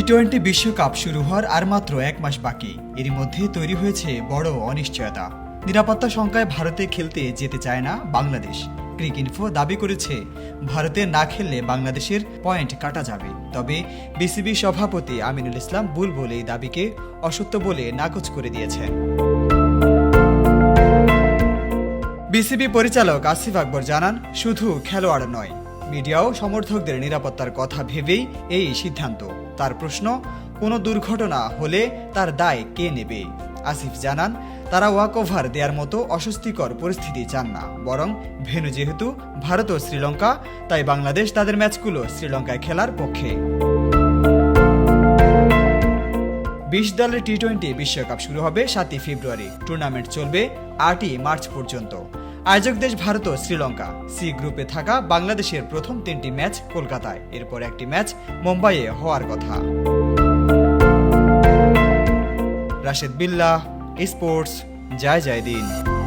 T twenty বিশ্বকাপ শুরু হওয়ার আর মাত্র এক মাস বাকি। এরই মধ্যে তৈরি হয়েছে বড় অনিশ্চয়তা। নিরাপত্তা শঙ্কায় ভারতে খেলতে যেতে চায় না বাংলাদেশ। ক্রিক ইনফো দাবি করেছে, ভারতে না খেললে বাংলাদেশের পয়েন্ট কাটা যাবে। তবে বিসিবি সভাপতি আমিনুল ইসলাম বুলবুল এই দাবিকে অসত্য বলে নাকচ করে দিয়েছেন বিসিবি পরিচালক আসিফ আকবর জানান, শুধু খেলোয়াড় নয় মিডিয়াও সমর্থকদের নিরাপত্তার কথা ভেবেই এই সিদ্ধান্ত। তার প্রশ্ন, কোনো দুর্ঘটনা হলে তার দায় কে নেবে? আসিফ জানান, তারা ওয়াক ওভার দেওয়ার মতো অস্বস্তিকর পরিস্থিতি চান না। বরং ভেনু যেহেতু ভারত ও শ্রীলঙ্কা, তাই বাংলাদেশ তাদের ম্যাচগুলো শ্রীলঙ্কায় খেলার পক্ষে। বিশ দলের টি টোয়েন্টি বিশ্বকাপ শুরু হবে সাতই ফেব্রুয়ারি। টুর্নামেন্ট চলবে আটই মার্চ পর্যন্ত। আয়োজক দেশ ভারত ও শ্রীলঙ্কা। সি গ্রুপে থাকা বাংলাদেশের প্রথম তিনটি ম্যাচ কলকাতায়। এরপর একটি ম্যাচ মুম্বাইয়ে হওয়ার কথা। রাশেদ বিল্লাহ, স্পোর্টস, জয় জয় দিন।